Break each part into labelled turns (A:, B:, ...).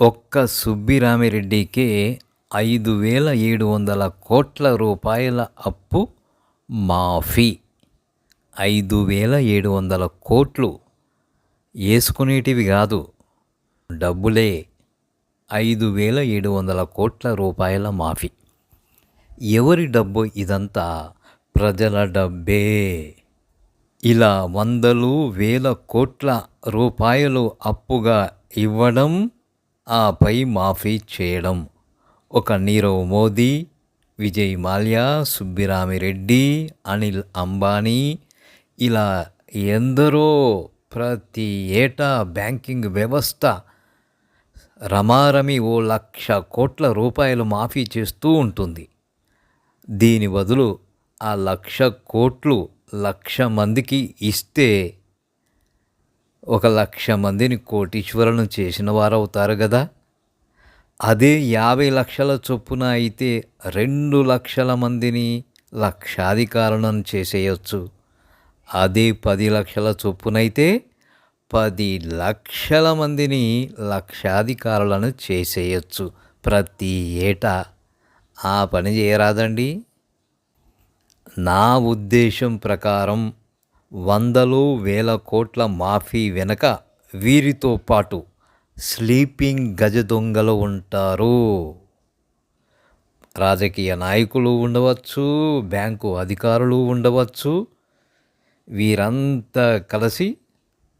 A: ఒక్క సుబ్బిరామిరెడ్డికే ఐదు వేల ఏడు వందల కోట్ల రూపాయల అప్పు మాఫీ. ఐదు వేల ఏడు వందల కోట్లు వేసుకునేటివి కాదు డబ్బులే. ఐదు వేల ఏడు వందల కోట్ల రూపాయల మాఫీ. ఎవరి డబ్బు ఇదంతా? ప్రజల డబ్బే. ఇలా వందలు వేల కోట్ల రూపాయలు అప్పుగా ఇవ్వడం ఆపై మాఫీ చేయడం. ఒక నీరవ్ మోదీ విజయ్ మాల్యా సుబ్బిరామిరెడ్డి అనిల్ అంబానీ ఇలా ఎందరో ప్రతి ఏటా బ్యాంకింగ్ వ్యవస్థ రమారమి ఓ లక్ష కోట్ల రూపాయలు మాఫీ చేస్తూ ఉంటుంది. దీని బదులు ఆ లక్ష కోట్లు లక్ష మందికి ఇస్తే ఒక లక్ష మందిని కోటీశ్వరులను చేసిన వారు అవుతారు కదా అదే యాభై లక్షల చొప్పున అయితే రెండు లక్షల మందిని లక్షాధికారులను చేసేయచ్చు. అదే పది లక్షల చొప్పునైతే పది లక్షల మందిని లక్షాధికారులను చేసేయచ్చు ప్రతి ఏటా. ఆ పని చేయరాదండి. నా ఉద్దేశం ప్రకారం వందలు వేల కోట్ల మాఫీ వెనక వీరితో పాటు స్లీపింగ్ గజ దొంగలు ఉంటారు. రాజకీయ నాయకులు ఉండవచ్చు బ్యాంకు అధికారులు ఉండవచ్చు. వీరంతా కలిసి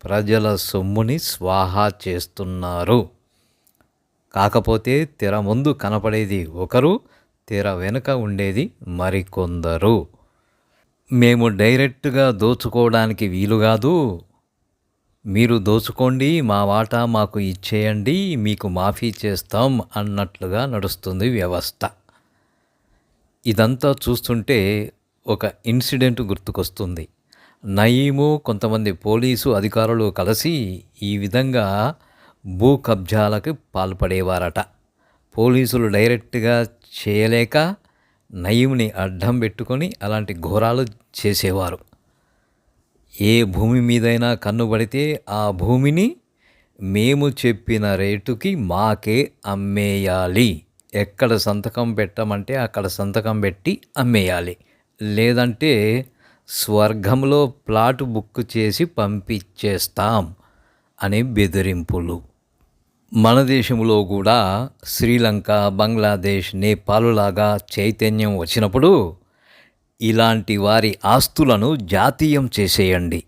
A: ప్రజల సొమ్ముని స్వాహా చేస్తున్నారు. కాకపోతే తెర ముందు కనపడేది ఒకరు తెర వెనుక ఉండేది మరికొందరు. మేము డైరెక్ట్గా దోచుకోవడానికి వీలు కాదు. మీరు దోచుకోండి మా వాటా మాకు ఇచ్చేయండి మీకు మాఫీ చేస్తాం అన్నట్లుగా నడుస్తుంది వ్యవస్థ. ఇదంతా చూస్తుంటే ఒక ఇన్సిడెంట్ గుర్తుకొస్తుంది. నయీము కొంతమంది పోలీసు అధికారులు కలిసి ఈ విధంగా భూ కబ్జాలకు పాల్పడేవారట. పోలీసులు డైరెక్ట్గా చేయలేక నయీంని అడ్డం పెట్టుకొని అలాంటి ఘోరాలు చేసేవారు. ఏ భూమి మీదైనా కన్నుబడితే ఆ భూమిని మేము చెప్పిన రేటుకి మాకే అమ్మేయాలి. ఎక్కడ సంతకం పెట్టమంటే అక్కడ సంతకం పెట్టి అమ్మేయాలి. లేదంటే స్వర్గంలో ప్లాట్ బుక్ చేసి పంపించేస్తాం అనే బెదిరింపులు. మన దేశంలో కూడా శ్రీలంక బంగ్లాదేశ్ నేపాలులాగా చైతన్యం వచ్చినప్పుడు ఇలాంటి వారి ఆస్తులను జాతీయం చేసేయండి.